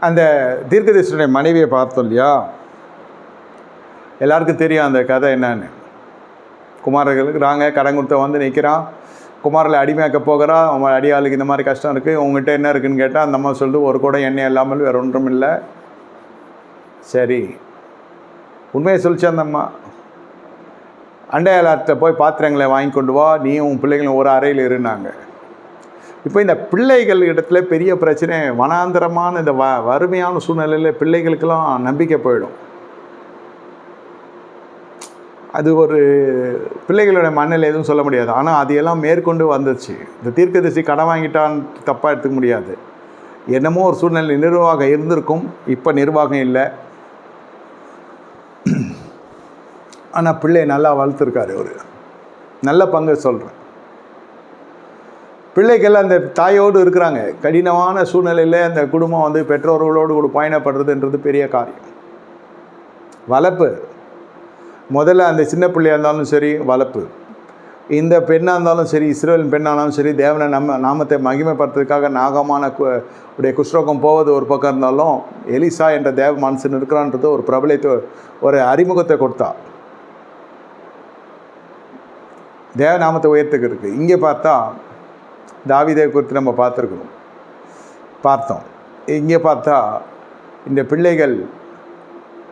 அந்த தீர்க்கதரிசனுடைய மனைவியை பார்த்தோம் இல்லையா? எல்லாருக்கும் தெரியும் அந்த கதை என்னன்னு. குமாரர்கள் நாங்கள் கடன் கொடுத்த வந்து நிற்கிறான் குமாரில் அடிமையாக்க போகிறான் அவன் அடியாளுக்கு இந்த மாதிரி கஷ்டம் இருக்குது உங்ககிட்ட என்ன இருக்குன்னு கேட்டால் அந்த அம்மா சொல்லிட்டு ஒரு கூட எண்ணெய் இல்லாமல் வேறு ஒன்றும் இல்லை. சரி. உண்மையை சொல்லிச்சு அந்த அம்மா. அண்டையாளத்தை போய் பாத்திரங்களை வாங்கி கொண்டு வா. நீயும் உன் பிள்ளைங்களும் ஒரு அறையில் இருந்தாங்க இப்போ இந்த பிள்ளைகள் இடத்துல பெரிய பிரச்சனை வனாந்தரமான இந்த வ வறுமையான சூழ்நிலையில் பிள்ளைகளுக்கெல்லாம் நம்பிக்கை போயிடும். அது ஒரு பிள்ளைகளோட மண்ணில் எதுவும் சொல்ல முடியாது. ஆனால் அதையெல்லாம் மேற்கொண்டு வந்துச்சு இந்த தீர்க்கதரிசி கடன் வாங்கிட்டான்னு தப்பாக எடுத்துக்க முடியாது. என்னமோ ஒரு சூழ்நிலை நிர்வாகம் இருந்திருக்கும். இப்போ நிர்வாகம் இல்லை. ஆனால் பிள்ளை நல்லா வளர்த்துருக்காரு அவர். நல்ல பங்கு சொல்கிறேன் பிள்ளைகள் அந்த தாயோடு இருக்கிறாங்க. கடினமான சூழ்நிலையில் அந்த குடும்பம் வந்து பெற்றோர்களோடு கூட பயணப்படுறதுன்றது பெரிய காரியம். வளர்ப்பு முதல்ல அந்த சின்ன பிள்ளையாக இருந்தாலும் சரி வளர்ப்பு இந்த பெண்ணாக இருந்தாலும் சரி இஸ்ரேலின் பெண்ணானாலும் சரி தேவனை நம்ம நாமத்தை மகிமைப்படுத்துறதுக்காக நாகமான கு- உடைய குஷ்ரோகம் போவது ஒரு பக்கம் இருந்தாலும் எலிசா என்ற தேவ மனுஷன் இருக்கிறான்றது ஒரு பிரபலத்தை ஒரு அறிமுகத்தை கொடுத்தா. தேவ நாமத்தை உயர்த்துக்கு இருக்குது இங்கே பார்த்தா தாவிதை குறித்து நம்ம பார்த்துருக்கணும். பார்த்தோம். இங்கே பார்த்தா இந்த பிள்ளைகள்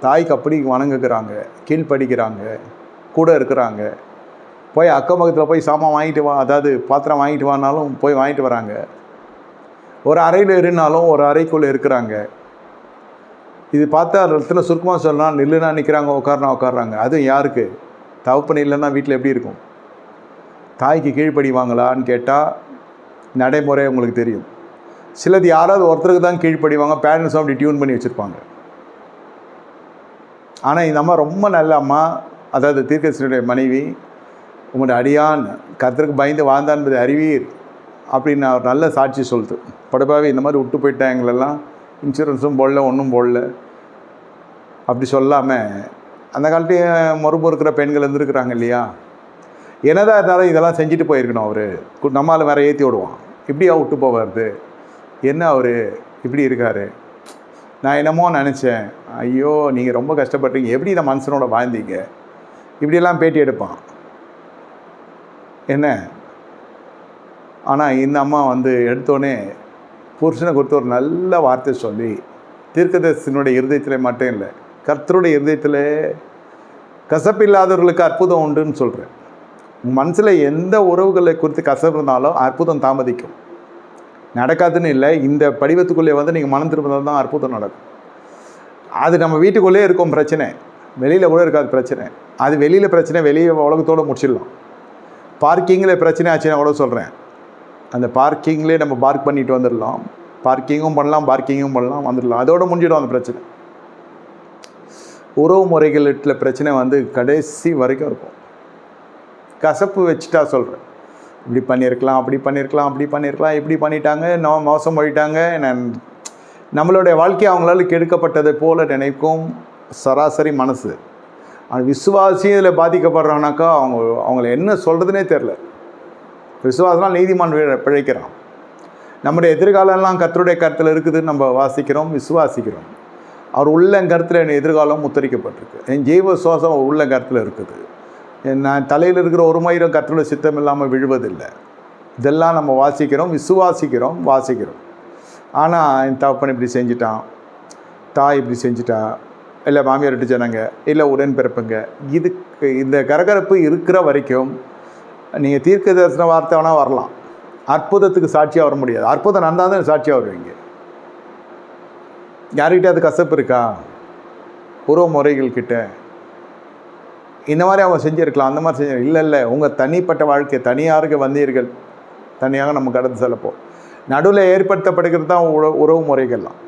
தாய்க்கு அப்படி வணங்குகிறாங்க கீழ்ப்படிக்கிறாங்க கூட இருக்கிறாங்க. போய் அக்கம் பக்கத்தில் போய் சாமான் வாங்கிட்டு வா அதாவது பாத்திரம் வாங்கிட்டு வானாலும் போய் வாங்கிட்டு வராங்க. ஒரு அறையில் இருந்தாலும் ஒரு அறைக்குள்ளே இருக்கிறாங்க. இது பார்த்தா அந்த இடத்துல சுருக்கமாக சொல்லலாம் நில்லுனா நிற்கிறாங்க உட்காரனா உட்காடுறாங்க அதுவும் யாருக்கு? தவப்பனை இல்லைன்னா வீட்டில் எப்படி இருக்கும்? தாய்க்கு கீழ்ப்படிவாங்களான்னு கேட்டால் நடைமுறை உங்களுக்கு தெரியும். சிலது யாராவது ஒருத்தருக்கு தான் கீழ்ப்படிவாங்க பேரண்ட்ஸும் அப்படி டியூன் பண்ணி வச்சுருப்பாங்க. ஆனால் இந்த அம்மா ரொம்ப நல்ல அம்மா. அதாவது தீர்க்கசனுடைய மனைவி உங்களுடைய அடியான் கர்த்தருக்கு பயந்து வாழ்ந்தான் என்பதை அறிவீர் அப்படின்னு அவர் நல்ல சாட்சி சொல்லுது. படுபாவே இந்த மாதிரி விட்டு போயிட்டேன் எங்களெல்லாம் இன்சூரன்ஸும் போடல ஒன்றும் போடல. அப்படி சொல்லாமல் அந்த காலத்தையும் மறுபு இருக்கிற பெண்கள் இருந்துருக்குறாங்க இல்லையா? என்னதான் இருந்தாலும் இதெல்லாம் செஞ்சுட்டு போயிருக்கணும் அவர். நம்மால் வேற ஏற்றி விடுவான். இப்படி விட்டு போவாருது என்ன அவர்? இப்படி இருக்காரு. நான் என்னமோ நினச்சேன். ஐயோ நீங்கள் ரொம்ப கஷ்டப்பட்டீங்க. எப்படி இந்த மனுஷனோட வாழ்ந்தீங்க? இப்படியெல்லாம் பேட்டி எடுப்பான். என்ன? ஆனால் இந்த அம்மா வந்து எடுத்தோடனே புருஷனை கொடுத்து ஒரு நல்ல வார்த்தை சொல்லி தீர்க்கதரிசனுடைய இருதயத்தில் மட்டும் இல்லை கர்த்தருடைய இருதயத்தில் கசப்பில்லாதவர்களுக்கு அற்புதம் உண்டுன்னு சொல்கிறேன் மனசில் எந்த உறவுகளை குறித்து கசப்பு இருந்தாலும் அற்புதம் தாமதிக்கும். நடக்காதுன்னு இல்லை இந்த படிவத்துக்குள்ளே வந்து நீங்கள் மனம் திரும்பினால் தான் அற்புதம் நடக்கும். அது நம்ம வீட்டுக்குள்ளே இருக்கும் பிரச்சனை. வெளியில் கூட இருக்காது பிரச்சனை. அது வெளியில் பிரச்சனை வெளியே உலகத்தோடு முடிச்சிடலாம். பார்க்கிங்கில் பிரச்சனை ஆச்சுன்னா கூட சொல்கிறேன் அந்த பார்க்கிங்லேயே நம்ம பார்க் பண்ணிட்டு வந்துடலாம். பார்க்கிங்கும் பண்ணலாம் பார்க்கிங்கும் பண்ணலாம் வந்துடலாம். அதோடு முடிஞ்சிடும் அந்த பிரச்சனை. உறவு முறைகளில் பிரச்சனை வந்து கடைசி வரைக்கும் இருக்கும். கசப்பு வச்சுட்டா சொல்கிறேன் இப்படி பண்ணியிருக்கலாம் அப்படி பண்ணியிருக்கலாம் அப்படி பண்ணியிருக்கலாம் இப்படி பண்ணிட்டாங்க நான் மோசம் பண்ணிட்டாங்க நான் நம்மளுடைய வாழ்க்கை அவங்களால கெடுக்கப்பட்டதை போல நினைக்கும் சராசரி மனசு. ஆனால் விசுவாசியும் இதில் பாதிக்கப்படுறானாக்கா அவங்க அவங்கள என்ன சொல்கிறதுனே தெரில விசுவாசம்லாம் நீதிமான் பிழைக்கிறான். நம்முடைய எதிர்காலம்லாம் கத்தருடைய கருத்தில் இருக்குதுன்னு நம்ம வாசிக்கிறோம் விசுவாசிக்கிறோம். அவர் உள்ள கருத்தில் என் எதிர்காலம் முத்தரிக்கப்பட்டிருக்கு. என் ஜீவ சுவாசம் உள்ள கருத்தில் இருக்குது. நான் தலையில் இருக்கிற ஒரு மயிரம் கர்த்தருடைய சித்தம் இல்லாமல் விழுவதில்லை. இதெல்லாம் நம்ம வாசிக்கிறோம் விசுவாசிக்கிறோம் வாசிக்கிறோம். ஆனால் என் தகப்பன் இப்படி செஞ்சிட்டான் தாய் இப்படி செஞ்சிட்டா இல்லை மாமியார் விட்டு சொன்னாங்க இல்லை உடன் பிறப்புங்க இதுக்கு இந்த கரகரப்பு இருக்கிற வரைக்கும் நீங்கள் தீர்க்க தரிசன வார்த்தை வேணால் வரலாம். அற்புதத்துக்கு சாட்சியாக வர முடியாது. அற்புதம் நடந்தால் தான் சாட்சியாக வருவீங்க. யார்கிட்ட அது கசப்பு இருக்கா? உறவு முறைகள் கிட்ட. இந்த மாதிரி அவங்க செஞ்சுருக்கலாம் அந்த மாதிரி செஞ்சு இல்லை இல்லை உங்கள் தனிப்பட்ட வாழ்க்கை தனியாருக்கு வந்தீர்கள். தனியாக நம்ம கடந்து செல்லப்போம். நடுவில் ஏற்படுத்தப்படுகிறது தான் உற உறவு முறைகள்லாம்.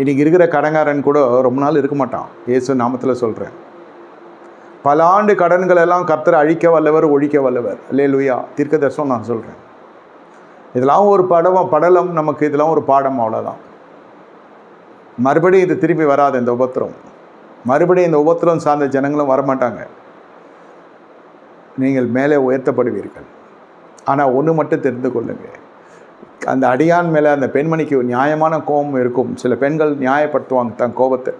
இன்றைக்கி இருக்கிற கடங்காரன் கூட ரொம்ப நாள் இருக்க மாட்டான். இயேசு நாமத்தில் சொல்கிறேன் பல ஆண்டு கடன்கள் எல்லாம் கர்த்தர் அழிக்க வல்லவர் ஒழிக்க வல்லவர். இல்லையே லுயா தீர்க்க தரிசனம் நான் சொல்கிறேன் இதெல்லாம் ஒரு படம் படலம். நமக்கு இதெல்லாம் ஒரு பாடம் அவ்வளோதான் மறுபடியும் இது திருப்பி வராது இந்த உபத்திரம். மறுபடியும் இந்த உபத்திரம் சார்ந்த ஜனங்களும் வரமாட்டாங்க. நீங்கள் மேலே உயர்த்தப்படுவீர்கள். ஆனால் ஒன்று மட்டும் தெரிந்து கொள்ளுங்க. அந்த அடியான் மேலே அந்த பெண்மணிக்கு நியாயமான கோபம் இருக்கும். சில பெண்கள் நியாயப்படுத்துவாங்க தன் கோபத்தை.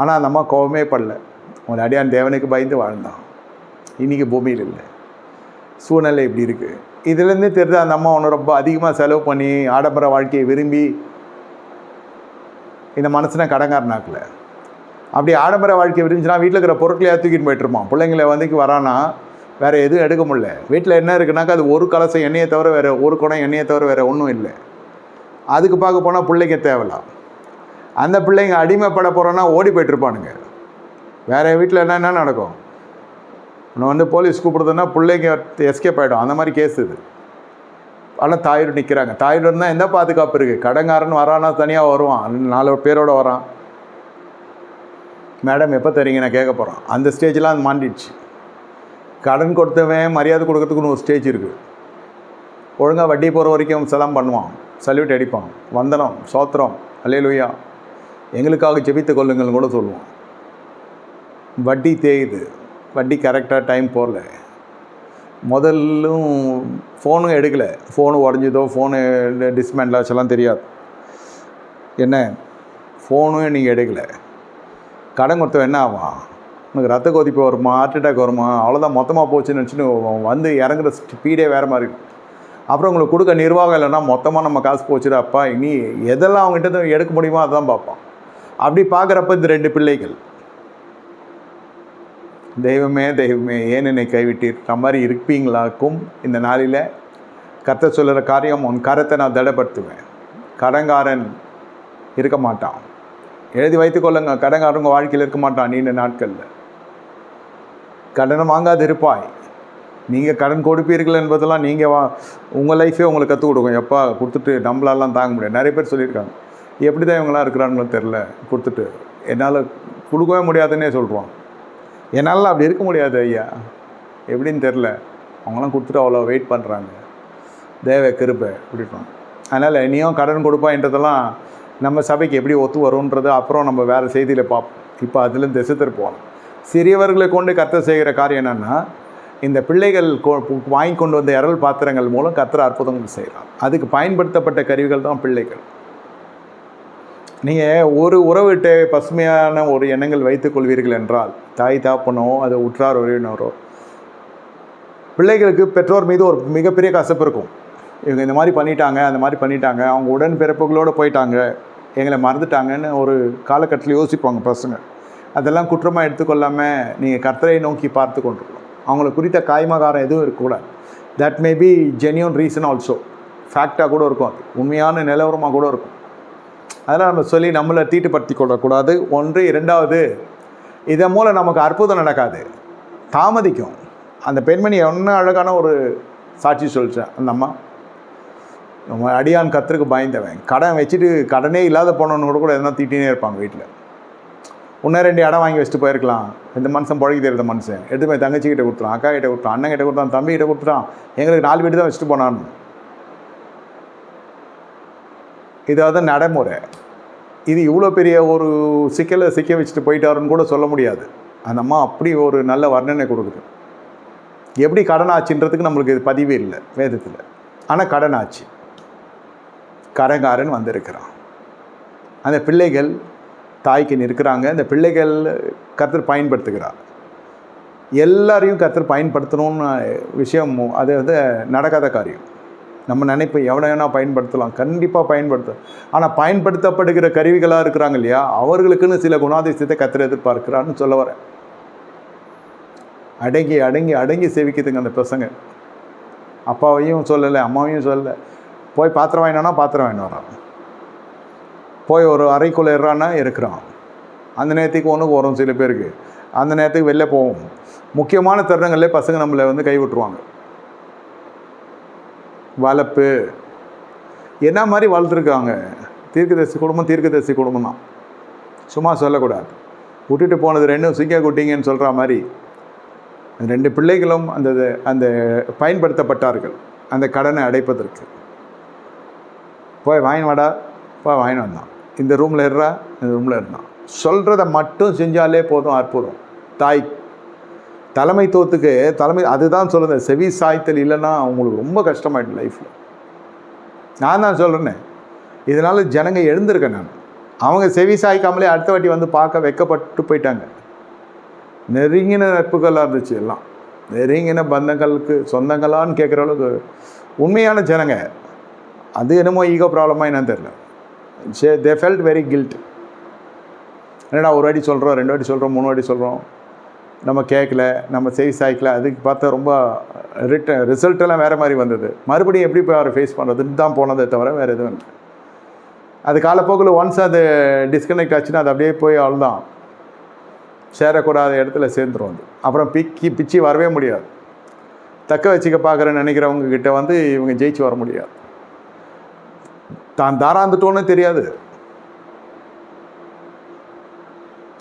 ஆனால் அந்த அம்மா கோபமே படல. ஒரு அடியான் தேவனுக்கு பயந்து வாழ்ந்தான். இன்றைக்கி பூமியில் இல்லை. சூழ்நிலை இப்படி இருக்குது இதுலேருந்தே தெரிஞ்சு அந்த அம்மா ஒன்று ரொம்ப அதிகமாக செலவு பண்ணி ஆடம்பர வாழ்க்கையை விரும்பி இந்த மனசுனா கடங்காரனாக்கலை. அப்படி ஆடம்பர வாழ்க்கை விரும்பிச்சுன்னா வீட்டில் இருக்கிற பொருட்களையாக தூக்கிட்டு போயிட்டுருமா பிள்ளைங்களை வந்துக்கு வரானா வேறு எதுவும் எடுக்க முடியல. வீட்டில் என்ன இருக்குனாக்கா அது ஒரு கலசம் எண்ணெயை தவிர வேறு ஒரு குடம் எண்ணெயை தவிர வேறு ஒன்றும் இல்லை. அதுக்கு பார்க்க போனால் பிள்ளைங்க தேவலாம் அந்த பிள்ளைங்க அடிமைப்பட போகிறோன்னா ஓடி போயிட்டுருப்பானுங்க. வேறு வீட்டில் என்ன என்ன நடக்கும்? இன்னும் வந்து போலீஸ் கூப்பிடுதுன்னா பிள்ளைங்க எஸ்கேப் ஆகிடும் அந்த மாதிரி கேஸ் இது. ஆனால் தாயோடு நிற்கிறாங்க தாயோடு இருந்தால் எந்த பாதுகாப்பு இருக்குது கடங்காரன் வரானா தனியாக வருவான். நாலு பேரோட வரான். மேடம் எப்போ தரீங்க? நான் கேட்க போகிறோம் அந்த ஸ்டேஜ்லாம் அது மாண்டிடுச்சு. கடன் கொடுத்தவன் மரியாதை கொடுக்கறதுக்குன்னு ஒரு ஸ்டேஜ் இருக்குது ஒழுங்காக வட்டி போகிற வரைக்கும் செலாம் பண்ணுவான். சல்யூட் அடிப்பான். வந்தனம் சோத்திரம் அலையலுயா எங்களுக்காக ஜெபித்து கொள்ளுங்கள்னு கூட சொல்லுவோம் வட்டி தேயுது. வட்டி கரெக்டாக டைம் போடல. முதல்லும் ஃபோனும் எடுக்கலை. ஃபோனு உடஞ்சதோ ஃபோனு டிஸ்மேண்டில் ஆச்செல்லாம் தெரியாது. என்ன? ஃபோனும் நீங்கள் எடுக்கலை. கடன் கொடுத்தவன் என்ன ஆகும் உனக்கு ரத்த கொதிப்பு வருமா? ஹார்ட் அட்டாக் வருமா? அவ்வளோதான் மொத்தமாக போச்சுன்னு நினச்சின்னு வந்து இறங்குற ஸ்பீடே வேறு மாதிரி இருக்கும் அப்புறம் உங்களுக்கு கொடுக்க நிர்வாகம் இல்லைன்னா மொத்தமாக நம்ம காசு போச்சுடாப்பா இனி எதெல்லாம் அவங்ககிட்ட எடுக்க முடியுமோ அதான் பார்ப்பான். அப்படி பார்க்குறப்ப இந்த ரெண்டு பிள்ளைகள். தெய்வமே தெய்வமே ஏன் என்னை கைவிட்டிருக்கிற மாதிரி இருப்பீங்களாக்கும் இந்த நாளில் கத்த சொல்லுற காரியம் உன் கரத்தை நான் திடப்படுத்துவேன். கடங்காரன் இருக்க மாட்டான். எழுதி வைத்துக்கொள்ளுங்க கடங்காரன் உங்கள் வாழ்க்கையில் இருக்க மாட்டான் நீண்ட நாட்களில். கடனை வாங்காது இருப்பாய். நீங்கள் கடன் கொடுப்பீர்கள் என்பதெல்லாம் நீங்கள் வா உங்கள் லைஃபே உங்களுக்கு கற்றுக் கொடுக்கும். எப்பா கொடுத்துட்டு நம்மளாலாம் தாங்க முடியாது. நிறைய பேர் சொல்லியிருக்காங்க. எப்படி தான் இவங்களாம் இருக்கிறாங்களோ தெரில கொடுத்துட்டு. என்னால் கொடுக்கவே முடியாதுன்னே சொல்கிறோம் என்னால் அப்படி இருக்க முடியாது ஐயா. எப்படின்னு தெரில அவங்களாம் கொடுத்துட்டு அவ்வளோ வெயிட் பண்ணுறாங்க தேவ கிருப்பை அப்படின்றாங்க அதனால் நீயும் கடன் கொடுப்பான்றதெல்லாம் நம்ம சபைக்கு எப்படி ஒத்து வரும்ன்றது அப்புறம் நம்ம வேறு செய்தியில் பார்ப்போம். இப்போ அதுலேருந்து திசை திருப்போம் சிறியவர்களை கொண்டு கத்த செய்கிற காரியம் என்னென்னா இந்த பிள்ளைகள் வாங்கி கொண்டு வந்த இரல் பாத்திரங்கள் மூலம் கத்திர அற்புதங்கள் செய்கிறார் அதுக்கு பயன்படுத்தப்பட்ட கருவிகள் தான் பிள்ளைகள். நீங்கள் ஒரு உறவுகிட்ட பசுமையான ஒரு எண்ணங்கள் வைத்துக்கொள்வீர்கள் என்றால் தாய் தாப்பனோ அது உற்றார் உறவினரோ பிள்ளைகளுக்கு பெற்றோர் மீது ஒரு மிகப்பெரிய கசப்பு இருக்கும். இவங்க இந்த மாதிரி பண்ணிட்டாங்க அந்த மாதிரி பண்ணிட்டாங்க அவங்க உடன் பிறப்புகளோடு போயிட்டாங்க எங்களை மறந்துட்டாங்கன்னு ஒரு காலகட்டத்தில் யோசிப்பாங்க பசங்க. அதெல்லாம் குற்றமாக எடுத்துக்கொள்ளாமல் நீங்கள் கர்த்தரை நோக்கி பார்த்து கொண்டிருக்கணும். அவங்கள குறித்த காய்மகாரம் எதுவும் இருக்கக்கூடாது. That may be genuine reason also ஃபேக்டாக கூட இருக்கும் அது. உண்மையான நிலவரமாக கூட இருக்கும். அதெல்லாம் நம்ம சொல்லி நம்மளை தீட்டுப்படுத்தி கொள்ளக்கூடாது. ஒன்று. இரண்டாவது இதன் மூலம் நமக்கு அற்புதம் நடக்காது. தாமதிக்கும். அந்த பெண்மணி என்ன அழகான ஒரு சாட்சி சொல்லிச்சேன் அந்த அம்மா? அடியான் கத்தருக்கு பயந்தவன். கடன் வச்சுட்டு கடனே இல்லாத போனவனு கூட கூட எதனா திட்டினே இருப்பாங்க வீட்டில் இன்னும் ரெண்டு இடம் வாங்கி வச்சுட்டு போயிருக்கலாம். இந்த மனுஷன் பழகி தெரியாத மனுஷன். எடுத்து போய் தங்கச்சிக்கிட்ட கொடுத்துறான் அக்கா கிட்ட கொடுத்தான் அண்ணன் கிட்ட கொடுத்தான் தம்பி கிட்ட கொடுத்துட்டான். எங்களுக்கு நாலு வீடு தான் வச்சுட்டு போனான். இதாவது நடைமுறை. இது இவ்வளோ பெரிய ஒரு சிக்கலை சிக்க வச்சுட்டு போயிட்டாருன்னு கூட சொல்ல முடியாது. அந்த அம்மா அப்படி ஒரு நல்ல வர்ணனை கொடுக்குது. எப்படி கடன் ஆச்சுன்றதுக்கு நம்மளுக்கு இது பதிவே இல்லை வேதத்தில். ஆனால் கடன் ஆச்சு கரகாரன் வந்திருக்கிறான். அந்த பிள்ளைகள் தாய்க்கு நிற்கிறாங்க. அந்த பிள்ளைகள் கத்தர் பயன்படுத்துகிறார். எல்லாரையும் கத்தர் பயன்படுத்தணும்னு விஷயம் அது வந்து நடக்காத காரியம். நம்ம நினைப்பு எவனை வேணா பயன்படுத்தலாம். கண்டிப்பாக பயன்படுத்த. ஆனால் பயன்படுத்தப்படுகிற கருவிகளாக இருக்கிறாங்க இல்லையா? அவர்களுக்குன்னு சில குணாதிசயத்தை கத்திர எதிர்பார்க்கிறான்னு சொல்ல வரேன். அடங்கி அடங்கி அடங்கி சேவிக்குதுங்க அந்த பசங்க அப்பாவையும் சொல்லலை அம்மாவையும் சொல்லலை. போய் பாத்திரம் வாங்கினோன்னா பாத்திரம் வாங்கினு வரான் போய் ஒரு அறைக்குள்ளே இருறான்னா இருக்கிறான். அந்த நேரத்துக்கு ஒன்றுக்கு வரும் சில பேருக்கு. அந்த நேரத்துக்கு வெளில போவோம். முக்கியமான தருணங்களில் பசங்க நம்மளை வந்து கை விட்டுருவாங்க. வளர்ப்பு என்ன மாதிரி வளர்த்துருக்காங்க? தீர்க்கதரிசி குடும்பம் தீர்க்கதரிசி குடும்பம் தான். சும்மா சொல்லக்கூடாது. விட்டுட்டு போனது ரெண்டும் சிங்க குட்டிங்கன்னு சொல்கிற மாதிரி. அந்த ரெண்டு பிள்ளைகளும் அந்த அந்த பயன்படுத்தப்பட்டார்கள். அந்த கடனை அடைப்பதற்கு. போய் வாங்கி வாடா. போய் வாங்கினு வந்தான். இந்த ரூமில் இருறா இந்த ரூமில் இருந்தான். சொல்கிறத மட்டும் செஞ்சாலே போதும் அற்புதம். தாய் தலைமைத்துவத்துக்கு தலைமை அதுதான் சொல்லுது. செவி சாய்த்தல் இல்லைன்னா அவங்களுக்கு ரொம்ப கஷ்டமாயிடும் லைஃப்பில் நான் தான் சொல்கிறேனே இதனால் ஜனங்க எழுந்திருக்கேன் நான். அவங்க செவி சாய்க்காமலே அடுத்த வாட்டி வந்து பார்க்க வைக்கப்பட்டு போயிட்டாங்க. நெருங்கின நட்புகளாக இருந்துச்சு எல்லாம். நெருங்கின பந்தங்களுக்கு சொந்தங்களான்னு கேட்குற அளவுக்கு உண்மையான ஜனங்க. அது என்னமோ ஈகோ ப்ராப்ளமாக என்னன்னு தெரில say they felt very guilt என்னடா ஒரு வாட்டி சொல்கிறோம் ரெண்டு வாட்டி சொல்கிறோம் மூணு வாட்டி சொல்கிறோம் நம்ம கேட்கல நம்ம செவி ஆகிக்கல அதுக்கு பார்த்தா ரொம்ப ரிட்டன் ரிசல்ட்டெல்லாம் வேறு மாதிரி வந்தது. மறுபடியும் எப்படி போய் அவரை ஃபேஸ் பண்ணுறதுன்னு தான் போனதே தவிர வேறு எதுவும் இல்லை. அது காலப்போக்கில் ஒன்ஸ் அது டிஸ்கனெக்ட் ஆச்சுன்னா அது அப்படியே போய் அவ்வளோதான் சேரக்கூடாத இடத்துல சேர்ந்துரும் வந்து அப்புறம் பிக்கி பிச்சு வரவே முடியாது. தக்க வச்சுக்க பார்க்குறேன்னு நினைக்கிறவங்க கிட்ட வந்து இவங்க ஜெயிச்சு வர முடியாது. தான் தாராந்துட்டோன்னே தெரியாது.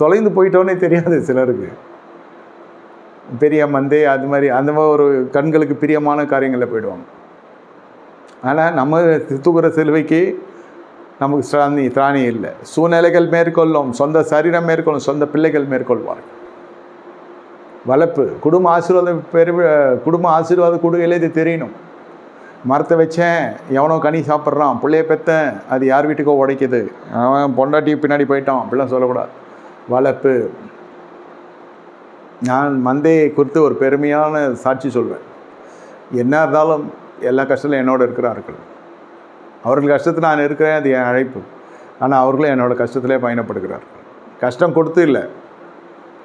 தொலைந்து போயிட்டோன்னே தெரியாது சிலருக்கு. பெரிய மந்தே அது மாதிரி அந்த மாதிரி ஒரு கண்களுக்கு பிரியமான காரியங்களில் போயிடுவாங்க. ஆனால் நம்ம தூக்குற சிலுவைக்கு நமக்கு திராணி திராணி இல்லை. சூழ்நிலைகள் மேற்கொள்ளும் சொந்த சரீரம் மேற்கொள்ளும் சொந்த பிள்ளைகள் மேற்கொள்வார்கள். வளர்ப்பு குடும்ப ஆசீர்வாதம் பெரு குடும்ப ஆசீர்வாத கொடுகையிலே இது தெரியணும் மரத்தை வச்சேன். எவனோ கனி சாப்பிட்றான். பிள்ளைய பெத்தேன். அது யார் வீட்டுக்கோ உடைக்குது. அவன் பொண்டாட்டி பின்னாடி போயிட்டான். அப்படிலாம் சொல்லக்கூடாது. வளர்ப்பு. நான் மந்தையை குறித்து ஒரு பெருமையான சாட்சி சொல்வேன். என்ன இருந்தாலும் எல்லா கஷ்டத்திலும் என்னோட இருக்கிறார்கள். அவர்கள் கஷ்டத்தில் நான் இருக்கிறேன். அது என் அழைப்பு. ஆனால் அவர்களும் என்னோட கஷ்டத்திலே பயணப்படுகிறார் கஷ்டம் கொடுத்து இல்லை.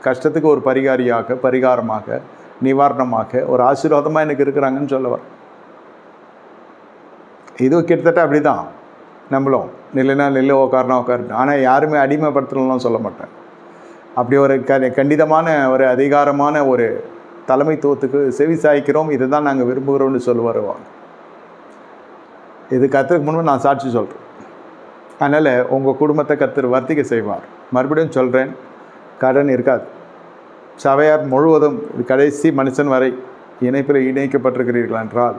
கஷ்டத்துக்கு ஒரு பரிகாரியாக பரிகாரமாக நிவாரணமாக ஒரு ஆசீர்வாதமாக எனக்கு இருக்கிறாங்கன்னு சொல்ல வரேன். இதுவும் கிட்டத்தட்ட அப்படி தான் நம்மளும். நில்லுனா நில்லு உக்காருனா உட்காரு ஆனால் யாருமே அடிமைப்படுத்தணும்னு சொல்ல மாட்டேன். அப்படி ஒரு க கண்டிதமான ஒரு அதிகாரமான ஒரு தலைமைத்துவத்துக்கு செவி சாய்க்கிறோம். இதை தான் நாங்கள் விரும்புகிறோம்னு சொல்லி வருவாங்க இது கற்றுக்கு முன்பு நான் சாட்சி சொல்கிறேன் அதனால் உங்கள் குடும்பத்தை கத்தர் வர்த்திக்க செய்வார். மறுபடியும் சொல்கிறேன் கடன் இருக்காது. சபையார் முழுவதும் கடைசி மனுஷன் வரை இணைப்பில் இணைக்கப்பட்டிருக்கிறீர்களா என்றால்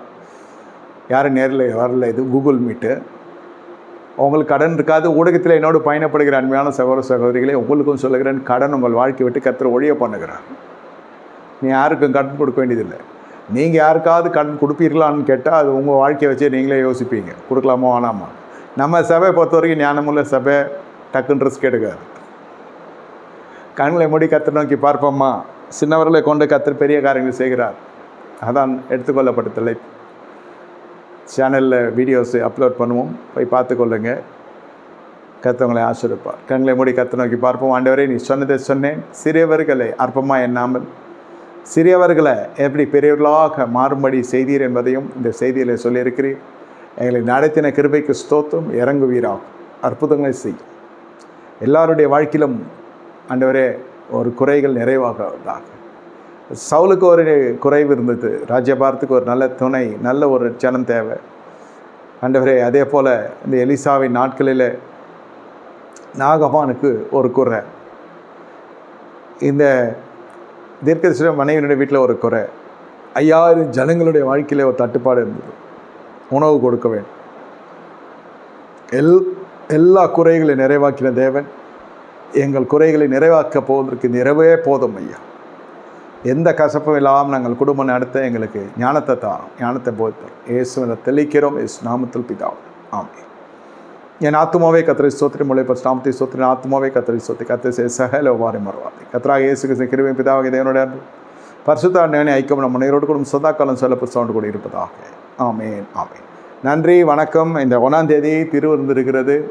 யாரும் நேரில் வரல இது கூகுள் மீட்டு உங்களுக்கு கடன் இருக்காது ஊடகத்தில் என்னோடு பயணப்படுகிற அன்மையான சகோதர சகோதரிகளை உங்களுக்கும் சொல்லுகிறேன் கடன் உங்கள் வாழ்க்கை விட்டு கத்திர ஒழிய பண்ணுகிறார். நீ யாருக்கும் கடன் கொடுக்க வேண்டியதில்லை. நீங்கள் யாருக்காவது கடன் கொடுப்பீர்களான்னு கேட்டால் அது உங்கள் வாழ்க்கையை வச்சு நீங்களே யோசிப்பீங்க. கொடுக்கலாமா வேணாமா? நம்ம சபையை பொறுத்த வரைக்கும் ஞானமுள்ள சபை டக்குன்னு ரிஸ்க் எடுக்காது. கண்களை மூடி கத்திர நோக்கி பார்ப்போம்மா சின்னவர்களை கொண்டு கத்திர பெரிய காரியங்கள் செய்கிறார். அதான் எடுத்துக்கொள்ளப்பட்ட தலைப்பு. சேனலில் வீடியோஸ் அப்லோட் பண்ணுவோம். போய் பார்த்துக்கொள்ளுங்க கத்தவங்களை ஆசிரிப்பார் கண்களை மூடி கத்த நோக்கி பார்ப்போம். ஆண்டவரே நீ சொன்னதை சொன்னேன். சிறியவர்களை அற்பமாக எண்ணாமல். சிறியவர்களை எப்படி பெரியவர்களாக மாறும்படி செய்தீர் என்பதையும் இந்த செய்தியில் சொல்லியிருக்கிறீர் எங்களை நடத்தின கிருபைக்கு ஸ்தோத்தும் இறங்குவீராகும் அற்புதங்களை செய் எல்லாருடைய வாழ்க்கையிலும் ஆண்டவரே ஒரு குறைகள் நிறைவாகதாக சவுலுக்கு ஒரு குறைவு இருந்தது. ராஜ்யபாரத்துக்கு ஒரு நல்ல துணை நல்ல ஒரு ஜனம் தேவை. ஆண்டவரே அதே போல் இந்த எலிசாவின் நாட்களில் நாகமானுக்கு ஒரு குறை. இந்த தீர்க்கதரிசன மனைவியினுடைய வீட்டில் ஒரு குறை. ஐயாயிரம் ஜனங்களுடைய வாழ்க்கையில் ஒரு தட்டுப்பாடு இருந்தது. உணவு கொடுக்க வேண்டும். எல் எல்லா குறைகளை நிறைவாக்கின தேவன் எங்கள் குறைகளை நிறைவாக்க போவதற்கு நிறைவே போதும் ஐயா. எந்த கசப்பும் இல்லாமல் நாங்கள் குடும்பம் நடத்த எங்களுக்கு ஞானத்தை தாரோம். ஞானத்தை போத்தோம் இயேசுவை தெளிக்கிறோம். இயேசு நாமத்தில் பிதாவும். ஆமே என் ஆத்மாவே கத்திரை சோத்திரி முளைப்பர் நாமத்தை ஸ்தோத்திரி ஆத்மாவே கத்திரை சோத்தி கத்தை செய்ய சகல வாரி மறுவாதி. கத்ராக இயேசுக்கு கிருவி பிதாவாக தேவனுடைய அன்பு பரிசுத்த நேனை ஐக்கியம் நம்ம நேரோடு கூட சதா காலம் செல்லப்பு சவுண்டு கூட இருப்பதாக. ஆமேன். ஆமேன். நன்றி. வணக்கம். இந்த ஒன்றாம் தேதி திருவிருந்திருக்கிறது.